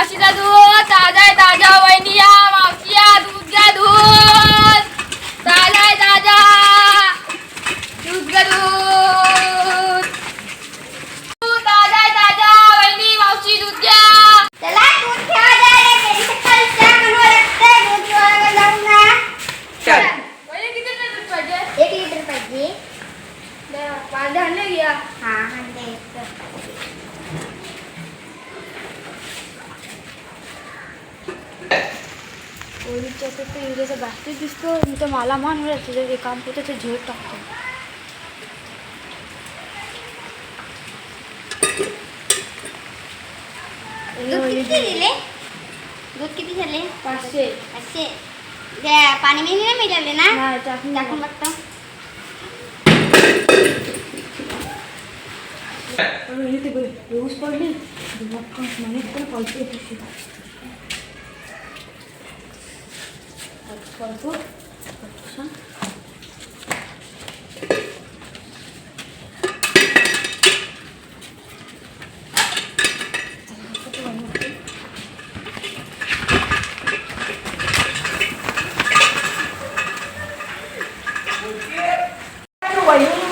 म्हशीचा दूध ताजा आहे ताजा वहिनी या मावशी या दूध घ्या दूध ताजा आहे ताजा दूध घ्या दूध दूध ताजा आहे ताजा वहिनी मावशी दूध घ्या त्याला दूध ठेवा जायला घरी सकाळी चहा बनवावं लागतं, दूध ठेवायला जाऊन ना. चल वहिनी किती लिटर दूध पाहिजे एक लिटर पाहिजे दे, पाच धान्य घ्या हा हा दे एक. पोलीसच्या तर इंग्रजा जास्तीच दिसतो. मी तर मला मान मिळत तुझं ते काम करतो ते झेड टाकतो. दूध किती झाले? पाचशे. असे द्या पाणी मी नाही मिळाले ना? टाकून टाकून बघतो. ते पाऊस पडली. म्हणे पण पळते तुझी पळतो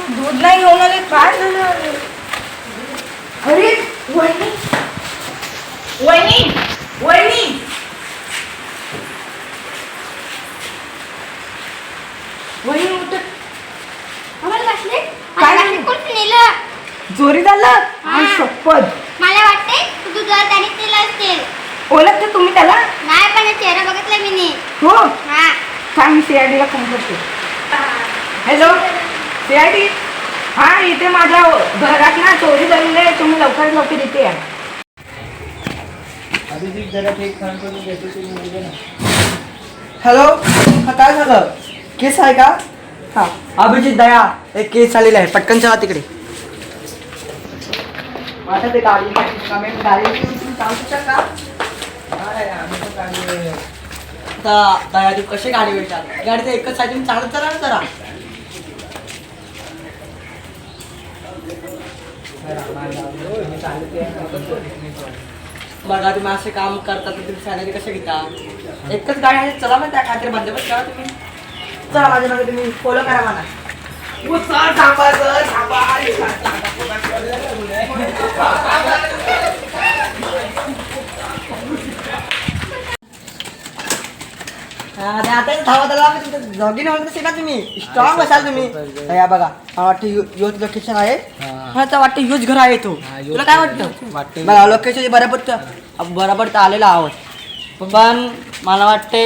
दूध नाही घेऊन आले काय झालं अरे वहिनी वहिनी वहिनी वहिनी उठत आम्हाला वाटले काय मला नाही. वाटले कोण चोरी झालं? हा. आणि शपथ. मला वाटते तू दुधावर त्याने नेलं असेल ओळखते तुम्ही त्याला? नाही पण चेहरा बघितला मी नी हो? हा. काय मी सीआयडीला फोन करते? हॅलो सीआयडी हा इथे माझ्या घरात ना चोरी झालेली आहे. तुम्ही लवकरात लवकर इथे या. हॅलो हा काय झालं? केस आहे का? हा. अभिजित दया एक केस आलेला आहे. पटकन चला तिकडे. माझ्या ते गाडी कमी गाडी घेऊन चालू शकता? आता कशी गाडी भेटतात गाडी तर एकच साईडून चालत चला ना जरा? बघा तुम्ही असे काम करता तर तुम्ही सॅलरी कशी घेता? एकच गाडी आहे चला मग त्या खात्री बंदोबस्त करा तुम्ही. चला माझ्या मागे तुम्ही फॉलो करा मला. आणि आता धावा त्याला जॉगिंग होत असेल ना तुम्ही. स्ट्रॉंग बसाल तुम्ही. या बघा मला वाटतं यु- युथ लोकेशन आहे. मला तर वाटतं युज घर आहे तो. तुला काय वाटतं? बघा लोकेशन बरं पडतं बरोबर तर आलेलं आहोत. पण मला वाटते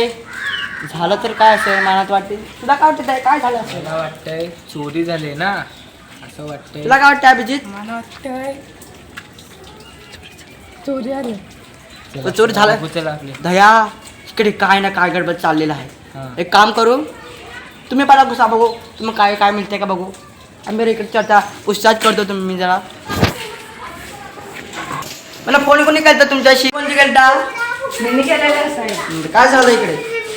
झालं तर काय असेल मला वाटते तुला काय वाटतं? काय झालं असेल? मला वाटतंय चोरी झाली ना. असं वाटतंय. तुला काय वाटतं अभिजित? मला वाटतंय चोरी आली. चोरी झालं? दया इकडे काय ना काय गडबड चाललेलं आहे. एक काम करू तुम्ही पहिला घुसा बघू तुम्ही काय काय मिळते का बघू. आम्ही इकडे चर्चा पुस्तक करतो तुम्ही जरा. मला फोन कोणी केलता तुमच्याशी? कोणती केलता? मी केलेलं साहेब काय झालं इकडे?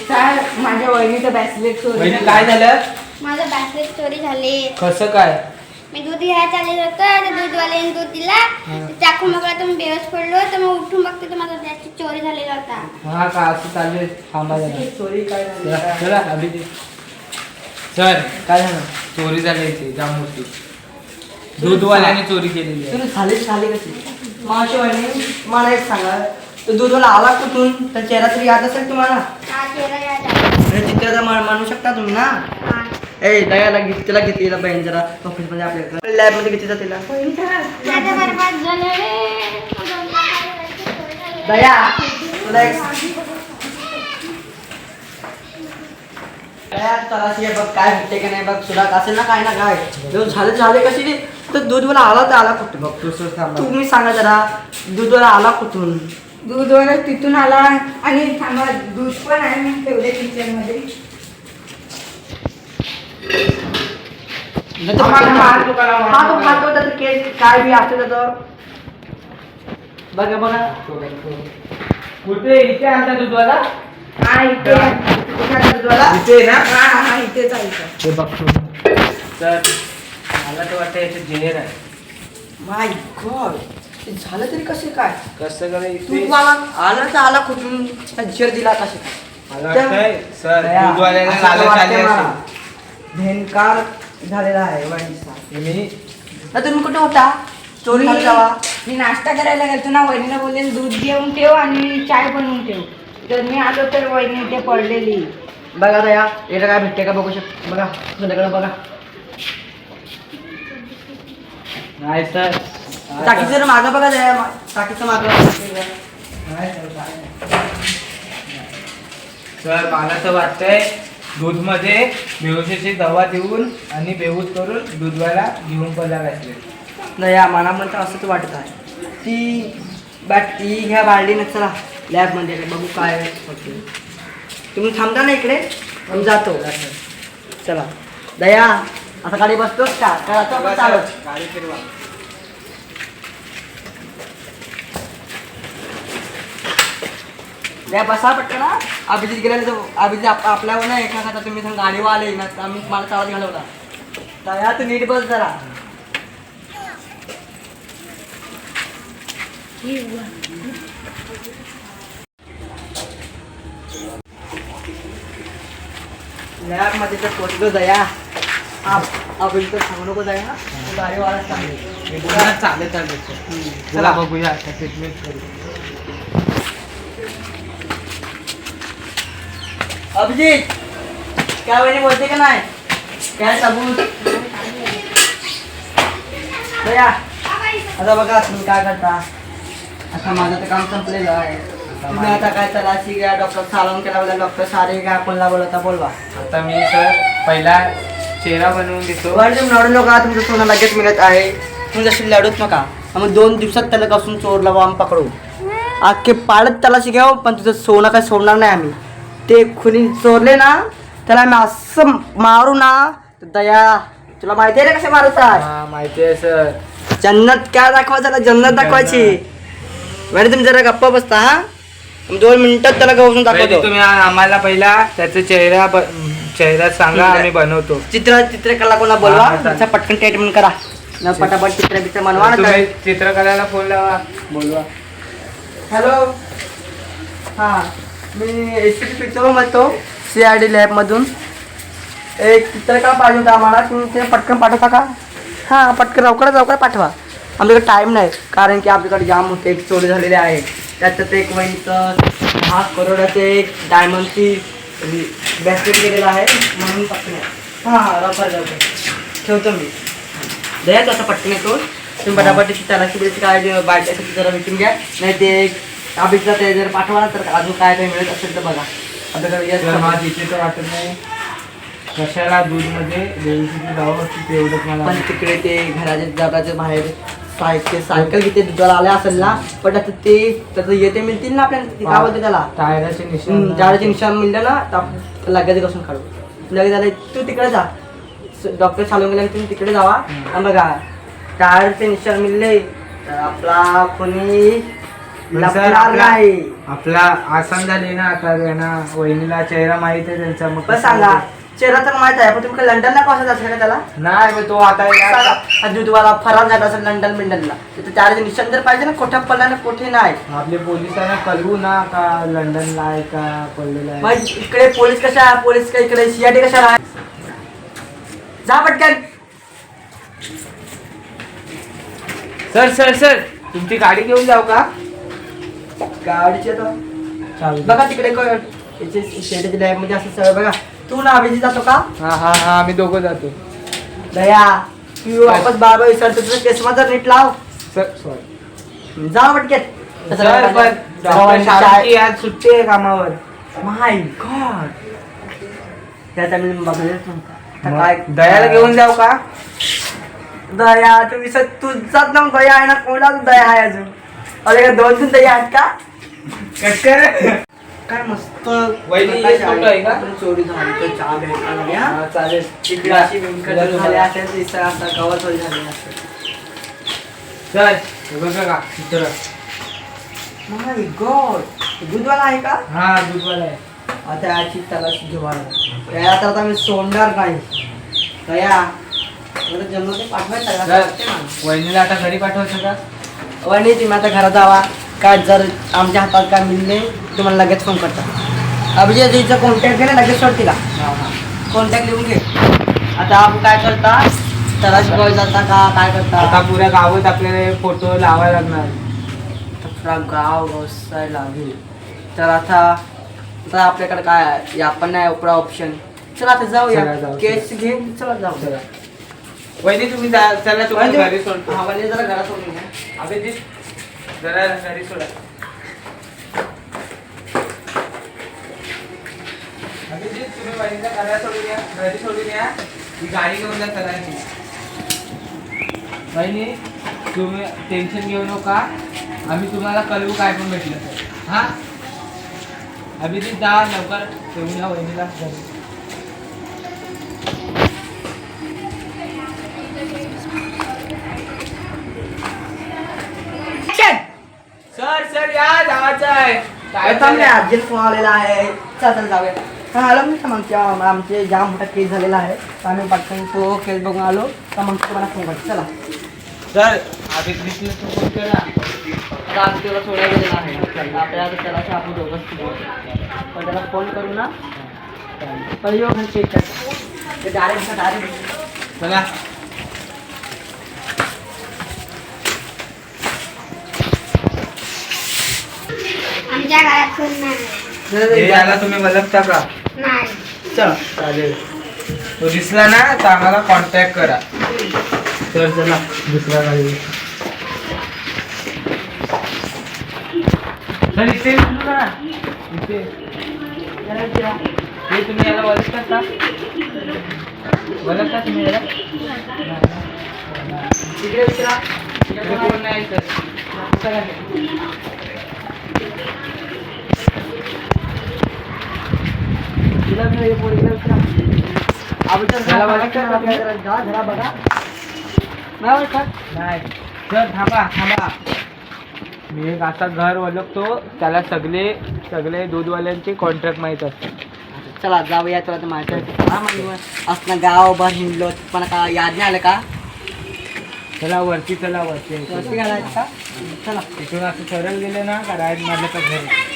काय माझ्या वहिनीचं बॅसलेट चोरी बहिणी काय झालं? माझं बॅसलेट चोरी झाली. कसं काय? मी दूध घ्यायला चालले होतं त्या दूधवाल्याने दूध दिला. चाकू मोकळा तर मी बेहोश पडलो तर मग उठून बघते तर माझा त्याची चोरी झालेला होता. हा का असं चालू आहे थांबा जरा. चोरी काय झाली? चला, चला अभिजित सर काय झालं? चोरी झाली इथे जाम मोठी दूधवाल्याने चोरी केलेली आहे. तुम्ही झाली झाली कशी मावशी वहिनी मला एक सांगा. तो दूधवाला आला कुठून? तर चेहरा तरी याद असेल तुम्हाला? हा चेहरा याद. म्हणजे चित्राचा म्हणू शकता तुम्ही ना? हा. ए दयाला घेत तिला घेते तिला बहीण जरा. ऑफिसमध्ये आपल्या लॅबमध्ये घेते जा तिला. दया तुला एक दया तलाशी आहे बघ काय भेटते का नाही बघ. तुला असेल ना काय ना काय. जेव्हा झाले झाले कशी तर दूधवाला आला तर आला कुठे? बघ तुम्ही सांगा जरा. दूधवाला आला कुठून? दूधवर तिथून आला आणि थांबा दूध पण आहे मी ठेवले किचनमध्ये नाही तर आम्हाला पटकन मार तुकाला मार. हा तो खातो तर केस काय बी असते त्याचं. बघा बघा. कुठे इथे आणता दूधवाला हा इथे कुठे आहे दूधवाला? इथे ना? हा हा इथेच आहे इथं. ते. बघतो सर मला तर वाटतं याचे जेर आहे. माय गॉड झालं तरी कसे काय? कसं काय तू मला आला तर आला कुठून? झेर दिला कसे? वाटतंय सर दूधवाल्याला लालच आली. असेल. भेनकार झालेला आहे वहिनीचा मी ना तुम्ही कुठे होता? चोरी जावा मी नाश्ता करायला गेलतो ना वहिनीला बोलले दूध घेऊन ठेव आणि चाय बनवून ठेव. तर मी आलो तर वहिनी ते पडलेली. बघा दया याला काय भेटते का बघू शक बघा तुझ्याकडे बघा. नाही सर. टाकीचं जर मागं बघा दया मा- टाकीचं मागं नाही सर, काय नाही. सर मला तर वाटतंय दूधमध्ये बेहोशीची दवा देऊन आणि बेहूस करून दूधवाला घेऊन पडला असले दया मला पण तर असंच वाटत आहे. ती बॅट ती ह्या बालडीनं चला लॅबमध्ये बघू काय होते. तुम्ही थांबता ना इकडे? आम्ही जातो. चला. दया आता गाडी बसतोच का? आता चालत गाडी फिरवा. दया बसा पटकन ना अभिजित गेलेला तो अभिजित आप- आपल्यावर ना एका खाता तुम्ही सांग गाडीवर आले. ना तर आम्ही मला चालत घालवला. दया तू नीट बस जरा. लॅबमध्ये तर पोचलो दया आप अभिजित तर सांगू नको दया गाडीवाला चालत चालत सर. चला. बघूया ट्रीटमेंट अभिजित काय वहिनी बोलते का नाही? काय सबूत दया आता बघा तुम्ही काय करता. आता माझं तर काम संपलेलं आहे. तुम्ही आता काय तलाशी घ्या डॉक्टर सालम केला बोला डॉक्टर सारे घ्या कोणला बोलता बोलवा. आता मी सर पहिला चेहरा बनवून देतो. वर तुम्ही लढू नका तुमचं सोनं लगेच मिळत आहे. तुम्ही जशी लढूच नका. मग दोन दिवसात त्याला कसून चोरला आम्ही पकडू. अख्खे पाळत तलाशी घ्याव पण तुझं सोनं काय सोडणार नाही आम्ही. ते खुनी चोरले ना त्याला आम्ही असं मारू ना तर दया तुला माहिती आहे ना कसे हा माहिती आहे सर. जन्नत काय दाखवायचं त्याला जन्नत दाखवायची. म्हणजे तुम्ही जरा गप्पा बसता हा? दोन मिनिटात त्याला गवसून पहिले दाखवतो. तुम्ही आ- आम्हाला पहिला त्याचा चेहरा ब- चेहरा सांगा आम्ही बनवतो. चित्र चित्रकला कोणा बोलवा? हा, चालेल. त्याचा पटकन ट्रीटमेंट करा. न पटापट चित्र बित्र बनवा ना तुम्ही चित्रकलेला फोन लावा बोलवा. हॅलो हां. मी एस सी पिक्चर म्हणतो सी आय डी लॅबमधून एक चित्रकला पाहिजे होता आम्हाला तुम्ही ते पटकन पाठवता का? हां पटकन लवकरात लवकर पाठवा. आमच्याकडे टाईम नाही कारण की आपल्याकडे जाम होते एक चोरी झालेले आहे. त्याच्यात एक वहिनीचं दहा करोडाचे एक डायमंडची बॅस्केट गेलेलं आहे म्हणून पटकन. हां हां लवकर लवकर. ठेवतो मी. दया तसं पटकन येतो. तुम्ही पटापट त्याला शिबिरची काय बायच्या जरा भेटून घ्या. नाही ते अभिषेकला ते जर पाठवा तर अजून काय काय मिळत असेल तर बघा. आपल्याकडे तर मला तिथे तर वाटत नाही. कशाला दूधमध्ये व्यवस्थित मला पण तिकडे ते घराच्या जगाच्या बाहेर सायकल सायकल किती दुधाला आल्या असेल ना पण आता ते त्याचं येते मिळतील ना आपल्याला ते काय बोलते त्याला? टायराचे निशाण झाडाचे निशाण मिळलं ना तर लगेच कसून काढू. लगेच झालं तू तिकडे जा. डॉक्टर चालून गेला तुम्ही तिकडे जावा. आणि बघा टायरचे निशाण मिळले तर आपला कोणी लपणार नाही. आपला आसान झाली ना आता ना वहिनीला चेहरा माहीत आहे त्यांचा मग बस सांगा चेहरा तर माहीत आहे पण तुम्ही काय लंडनला कसं असेल का त्याला? नाही मग तो आता या- हा दूधवाला फरार झाला असेल लंडन बिंडनला तर त्याचे निशाण जर पाहिजे ना कोठ्या पडला ना कोठे नाही. आपले पोलिसांना कळवू ना का लंडनला आहे का पडलेला आहे? मग इकडे पोलीस कशा पोलीस का इकडे सीआयडी कशा आहे? जा पटकन. सर सर सर तुमची गाडी घेऊन जाऊ का? गाडीचे तर बघा तिकडे शेतीच्या लॅबमध्ये असं सगळं बघा. तू ना अभिजित जातो का? हा हा हा आम्ही दोघं जातो. दया तू वापस बाबा विसरतो तुझं केसमा जर नीट लाव. सर जा पटकेत सुट्टी आहे कामावर. माय गॉड त्याचा मी काय दयाला घेऊन जाऊ का? दया तू विसर तू जात ना दया आहे ना कोणा दया आहे अजून? अरे दोन तीन आहेत का? कटकर काय मस्त वहिनी, एक फोटो आहे का? चोरी झाली तर चहा नाही, हा? हा, चालेल. इकडे अशी व्यंकट झाले असेल दिसा असा झाले असेल सर हे बघा का चित्र माय गॉड दूधवाला आहे का? हा दूधवाला आहे. आता याची त्याला तर आता मी सोडणार नाही. दया मला जन्म ते पाठवायचं सर वहिनीला आता घरी पाठवायचं का? वहिनी तुम्ही आता घरात जावा काय जर आमच्या हातात काय मिळले तुम्हाला लगेच फोन करता अभिजित तिचा कॉन्टॅक्ट घे ना लगेच सोड तिला. कॉन्टॅक्ट लिहून घे. आता आपण काय करता? त्याला शिकवायला जाता का? काय आता करता पुऱ्या गावात आपल्याला फोटो लावायला लागणार. पुरा गाव व्यवसाय लागेल. तर आता आता आपल्याकडे काय आहे? आपण नाही पुरा ऑप्शन चला आता जाऊया. जाऊ. केस घे चला जाऊ. वहिनी तुम्ही जा चला तुम्ही घरी सोड. हा, वहिनी जरा घरात सोडून घ्या. अभिजित जरा घरी सोडा. अभिजित तुम्ही वहिनीच्या घरात सोडून या घरी सोडून या. ही गाडी घेऊन जा सगळ्यांनी वहिनी तुम्ही टेन्शन घेऊ नका. आम्ही तुम्हाला कळवू काय पण भेटलं. तर हा? अभिजित जा लवकर. घेऊन या वहिनीला घरी. थांबले अर्जंट फोन आलेला आहे. चल चल जाऊया. हा आलो मी आमच्या आमचे जाम मोठा केस झालेला आहे. तर आम्ही पटकन तो केस बघून आलो. तर मग तुम्हाला फोन करतो. चला. सर अभिजितने तो फोन केला आता आम्ही त्याला सोडायला गेलेला आहे. आपल्याला आता त्याला आपण दोघंच. पण त्याला फोन करू ना. पण येऊ घरी चेक कर ते डायरेक्ट डायरेक्ट चला. आमच्या घरात कोण नाही. हे याला तुम्ही ओळखता का नाही. चला. चालेल. तो दिसला ना तर आम्हाला कॉन्टॅक्ट करा. तर चला दुसरा गाडी सर इथे उतरू ना इथे. हे तुम्ही याला ओळखता का ओळखता तुम्ही याला? तिकडे विचारा कोण नाही सर सर थांबा थांबा मी एक असा घर ओळखतो त्याला सगळे सगळे दूधवाल्यांचे कॉन्ट्रॅक्ट माहीत असतात चला जाऊया तुला तर माहिती आहे हा मग असं गावभर हिंडलो पण का याद नाही आलं का चला वरती चला वरती. वरती घालायचं का? चला. तिथून असं सरळ गेले ना का राईट मारलं का घरी.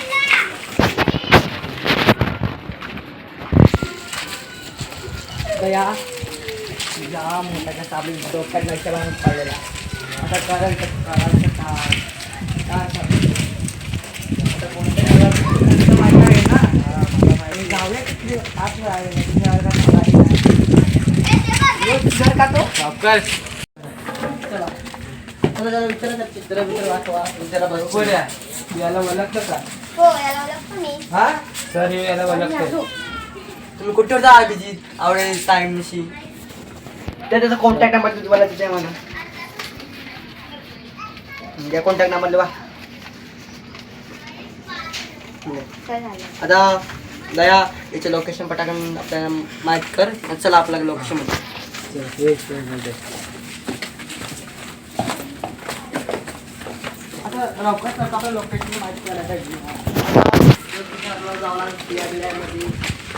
माहिती नाही. यो, घर का तो सावकार चला चला जरा विचारा त्या चित्र बित्र वाचवा विचारा बरोबर. याला ओळखतं का? हो याला ओळखतो मी. हा? सर याला ओळखतं. तुम्ही कुठे जा अभिजित? आवडेल टाइमशी त्या त्याचा कॉन्टॅक्ट नंबर तुम्हाला तिथे म्हणा द्या कॉन्टॅक्ट नंबर देवा काय झालं? आता दया याचं लोकेशन पटाकन आपल्याला माहीत कर आणि चला आपलं लोकेशन मिनिट. आता लोकेशन माहिती करायला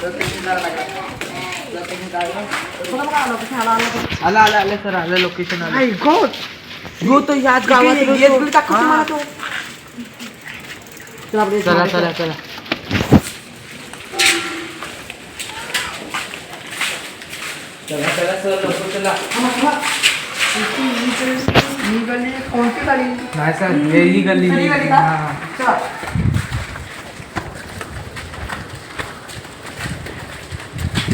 पाहिजे लोकेशन आपल्याला जाणार PIBI मध्ये लोकेशन करायला लागलं लोकेशन काढलं बघा बघा लोकेशन आला आला बघा. आलं आलं आलं सर आलं लोकेशन आलं आई गॉड यो तो याच गावात गेट गेट बिल दाखव हा. तुम्हाला तो। चला आपले चला चला। चला चला। चला सर लवकर चला। मी गल्ली कोणती गाडी नाही सर हे। ही। गल्ली ही।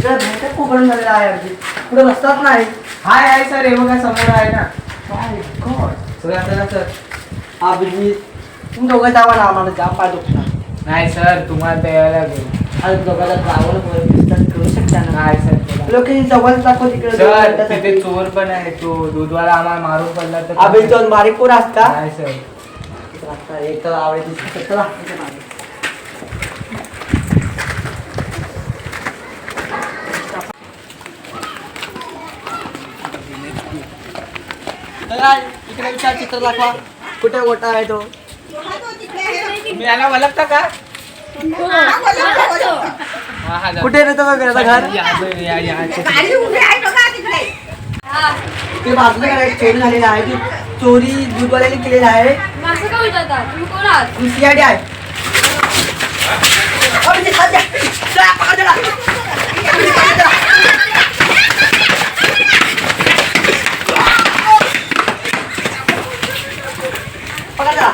हा. चला जरा भेटत कोकण झालेला आहे अगदी. पुढे रस्ताच नाही. हाय हाय सर हे बघा समोर आहे ना. God. चला चला सर. अभिजित तुम्ही दोघं जावा ना आम्हाला जा पाय दुखणार नाही सर तुम्हाला ते यायला लागेल आज दोघांना जावं बरं डिस्टन्स करू शकता ना. नाही सर जवळ दाखव तिकडे दोन सर मिनिटासाठी. तिथे चोर पण आहे तो दूधवाला आम्हाला मारून पडला तर अभिजित दोन बारीक पोर असता. नाही सर. एक तर आवडते चला इथे मागे. चला, इकडे विचार चित्र दाखवा. कुठे गोटा आहे तो? तुम्ही याला ओळखता का. कुठे रे तो घराचं घर. हा ते बाजूला चोरी झालेला आहे की चोरी दूधवाल्याने केलेला आहे. सीआयडी आहे अभिजित, हात द्या. चला, पकडा त्याला. अभिजित, पकडा त्याला.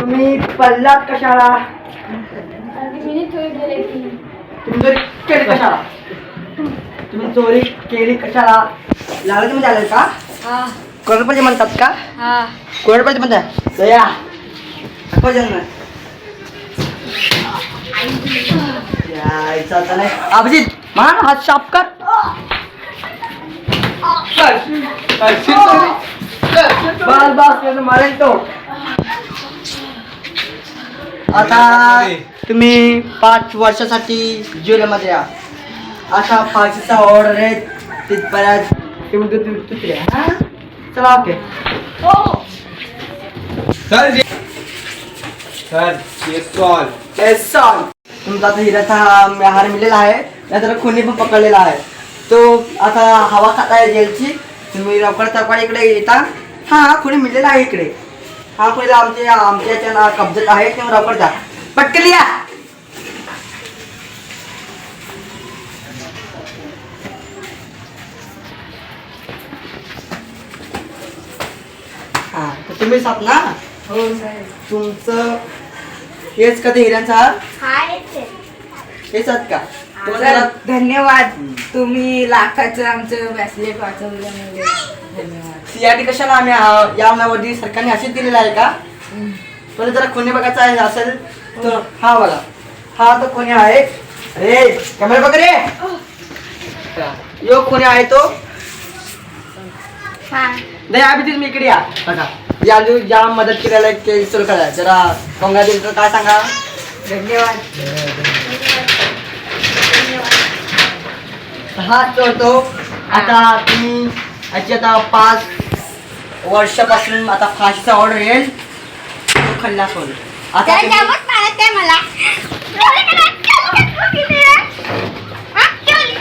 तुम्ही पल्लात कशाला? मी चोरी केली. तुम्ही चोरी केली कशाला? तुम्ही चोरी केली कशाला? लालच मध्ये आले का? हा. करोडपती म्हणतात का? हा. करोडपती म्हणतात. दया. दाखव ज्यांना. यायचा आता नाही. अभिजित मान हात साफ कर. बस बस त्याचं मारेल तो आता तुम्ही पाच वर्षासाठी जेलमध्ये या. असा फाशीचा ऑर्डर आहे तिथपर्यंत तुम्ही तुम्ही तुटले हा? चला ओके चल जे- चल ये सॉल Yes, sir. तुमचा आता हिऱ्याचा हार मिळलेला आहे नंतर खुनी पण पकडलेला आहे. तो आता हवा खात आहे जेलची तुम्ही लवकर चौकाडी इकडे येता. हा खुनी मिळलेला आहे इकडे. हा खुनीला आमच्या आमच्या याच्या ना कब्जात आहे तुम्ही लवकर जा. पटकन या. हा तर तुम्ही सात ना? हो, तुमचं हेच का ते हिऱ्यांचा. हेच आहेत का? धन्यवाद. तुम्ही लाखाचं आमचं वाचवल्यामुळे धन्यवाद. सीआरटी कशाला आम्ही हा- या नावावरती सरकारने असेच दिलेला आहे का? पण जरा कोणी बघायचं आहे असेल तर हा. बघा. हा तो कोणी आहे? रे कॅमेरा बघ रे. यो कोणी आहे तो? हा. नाही अभिजित मी इकडे या. बघा. या ज्या मदत केलेला केस सुरू करा जरा कोंगा दिली तर काय सांगा? धन्यवाद. हा चोरतो आता तुम्ही याची आता पाच वर्षापासून आता फाशीचा ऑर्डर येईल. तो खल्लास होईल आता तुम्ही-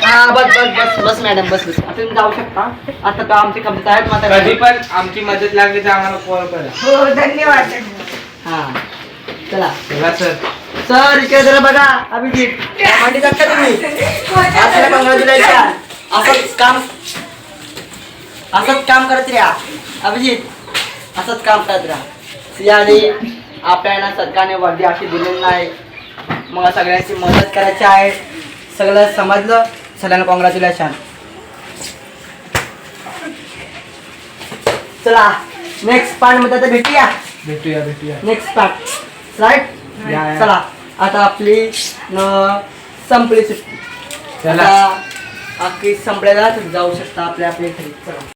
हा बस बस बस बस मॅडम बस बस. आता तुम्ही जाऊ शकता. आता तो आमचे कमजोर आहेत माता कधी पण आमची मदत लागली तर आम्हाला कॉल करा. हो धन्यवाद. हा. चला. सर सर इकडे जरा बघा अभिजित. मांडी टाकता तुम्ही? आपल्याला कॉंग्रॅच्युलेशन असंच काम असंच काम करत राहा. अभिजित असंच काम करत राहा. आपल्याला सरकारने वर्दी अशी दिलेली नाही. मग सगळ्यांची मदत करायची आहे. सगळं समजलं? सगळ्यांना कॉंग्रॅच्युलेशन चला नेक्स्ट पार्टमध्ये आता भेटूया. भेटूया भेटूया. Next part right. चला आता आपली न संपली सुट्टी. चला. आता अख्खी संपल्याला जाऊ शकता आपल्या आपल्या घरी चला.